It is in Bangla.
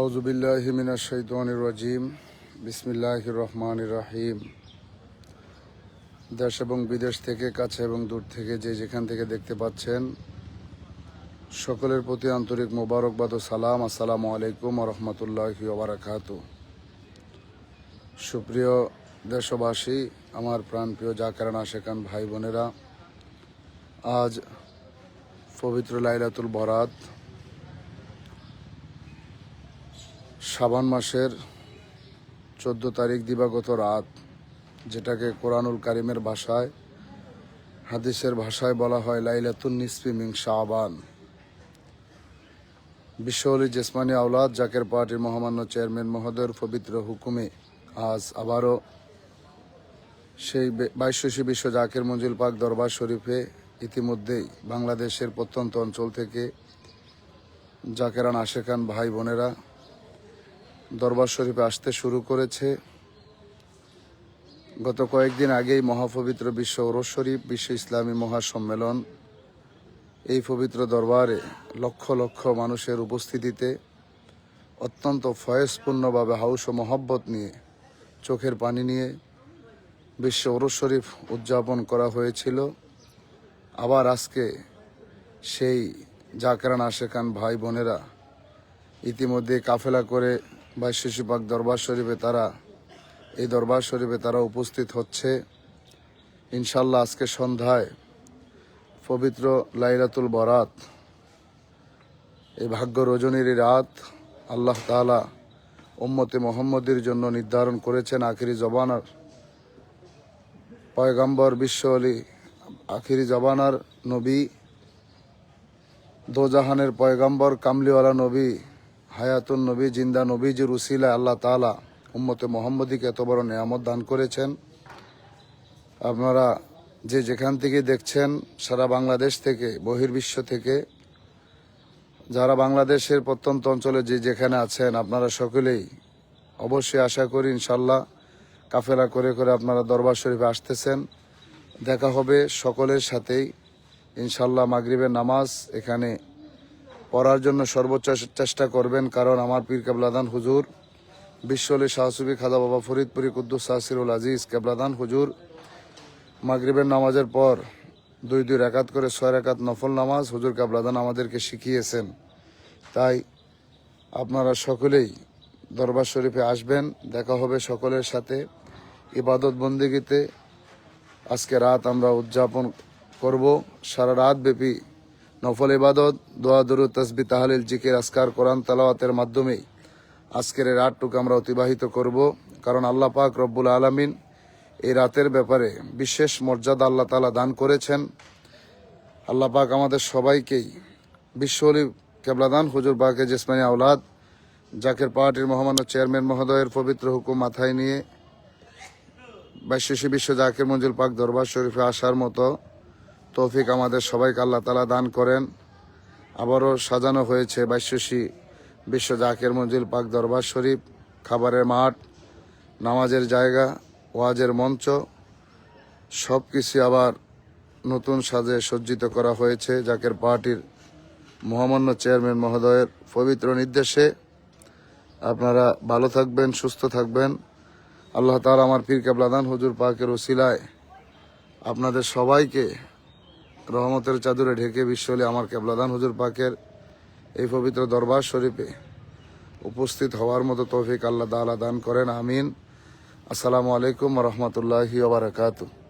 আউজুবিল্লাহ মিনা শৈতানির রাজিম। বিসমিল্লাহ রহমান রাহিম। দেশ এবং বিদেশ থেকে, কাছে এবং দূর থেকে যে যেখান থেকে দেখতে পাচ্ছেন, সকলের প্রতি আন্তরিক মোবারকবাদ ও সালাম। আসসালামু আলাইকুম রহমতুল্লাহ ওবরাকাত সুপ্রিয় দেশবাসী, আমার প্রাণপ্রিয় আসে আশেকান ভাই বোনেরা আজ পবিত্র লাইলাতুল বরাত শাবান মাসের চোদ্দ তারিখ দিবাগত রাত, যেটাকে কোরআনুল কারিমের ভাষায়, হাদিসের ভাষায় বলা হয় লাইলাতুন নিসফি মিং শাবান। বিশ্বলি জেসমানি আওলাদ, জাকের পার্টির মহামান্য চেয়ারম্যান মহোদয়ের পবিত্র হুকুমে আজ আবারও সেই বাইশী বিশ্ব জাকের মঞ্জুল পাক দরবার শরীফে ইতিমধ্যেই বাংলাদেশের প্রত্যন্ত অঞ্চল থেকে জাকেরান আশেখান ভাই বোনেরা দরবার শরীফে আসতে শুরু করেছে। গত কয়েকদিন আগেই মহাপবিত্র বিশ্ব ওরস শরীফ, বিশ্ব ইসলামী মহাসম্মেলন এই পবিত্র দরবারে লক্ষ লক্ষ মানুষের উপস্থিতিতে অত্যন্ত ফয়েজপূর্ণভাবে হাউস ও মহব্বত নিয়ে, চোখের পানি নিয়ে বিশ্ব ওরস শরীফ উদযাপন করা হয়েছিল। আবার আজকে সেই জাকরান, আশেখান ভাই বোনেরা ইতিমধ্যে কাফেলা করে বাইশ শিশুপাক দরবার শরীফে তারা, এই দরবার শরীফে তারা উপস্থিত হচ্ছে। ইনশাল্লাহ আজকে সন্ধ্যায় পবিত্র লাইলাতুল বরাত, এই ভাগ্য রজনীর রাত আল্লাহ তাআলা উম্মতে মোহাম্মদের জন্য নির্ধারণ করেছেন আখিরি জবানার পয়গাম্বর বিশ্ব আলী আখিরি জবানার নবী, দোজাহানের পয়গাম্বর কামলিওয়ালা নবী হায়াতুন নবী, জিন্দা নবীজির উসিলা আল্লাহ তালা উম্মতে মোহাম্মদীকে এত বড় নিয়ামত দান করেছেন। আপনারা যে যেখান থেকে দেখছেন, সারা বাংলাদেশ থেকে, বহির্বিশ্ব থেকে, যারা বাংলাদেশের প্রত্যন্ত অঞ্চলে যে যেখানে আছেন, আপনারা সকলেই অবশ্যই আশা করি ইনশাল্লাহ কাফেলা করে করে আপনারা দরবার শরীফে আসতেছেন। দেখা হবে সকলের সাথেই। ইনশাল্লাহ মাগরিবের নামাজ এখানে পড়ার জন্য সর্বোচ্চ চেষ্টা করবেন, কারণ আমার পীর কেবলাদান হুজুর, বিশ্বলি শাহসুবি খাদা বাবা ফরিদপুরি কুদ্দুস সাসিরুল আজিজ কেবলাদান হুজুর, মাগরিবের নামাজের পর দুই দুই রেখাত করে ছয় রেখাত নফল নামাজ হুজুর কেবলাদান আমাদেরকে শিখিয়েছেন। তাই আপনারা সকলেই দরবার শরীফে আসবেন, দেখা হবে সকলের সাথে। ইবাদত বন্দিগিতে আজকে রাত আমরা উদযাপন করব, সারা রাত ব্যাপী নফল ইবাদত, দোয়া দরু তসবি তাহলিল, জিকির আসকার কোরআন, তালাওয়াতের মাধ্যমেই আজকের এই রাতটুকু আমরা অতিবাহিত করব। কারণ আল্লাহ পাক রব্বুল আলমিন এই রাতের ব্যাপারে বিশেষ মর্যাদা আল্লাহ তালা দান করেছেন। আল্লাহ পাক আমাদের সবাইকেই বিশ্বলি কেবলাদান হুজুর বাকে জেসমানি আওলাদ, জাকের পার্টির মহামান্য চেয়ারম্যান মহোদয়ের পবিত্র হুকুম মাথায় নিয়ে বাইশী বিশ্ব জাকের মঞ্জুল পাক দরবার শরীফে আসার মতো তৌফিক আমাদের সবাইকে আল্লাহ তালা দান করেন। আবারও সাজানো হয়েছে বাইশী বিশ্ব জাকের মঞ্জিল পাক দরবার শরীফ, খাবারের মাঠ, নামাজের জায়গা, ওয়াজের মঞ্চ সব কিছু আবার নতুন সাজে সজ্জিত করা হয়েছে জাকের পার্টির মহামান্য চেয়ারম্যান মহোদয়ের পবিত্র নির্দেশে। আপনারা ভালো থাকবেন, সুস্থ থাকবেন। আল্লাহ তালা আমার পীর কেবলাদান হুজুর পাকের ওসিলায় আপনাদের সবাইকে রহমতের চাদরে ঢেকে বিশ্বলে আমার কেবলাদান হুজুর পাকের এই পবিত্র দরবার শরীফে উপস্থিত হওয়ার মতো তৌফিক আল্লাহ দান করেন, আমিন। আসসালামু আলাইকুম রহমতুল্লাহি ওবরাকাতু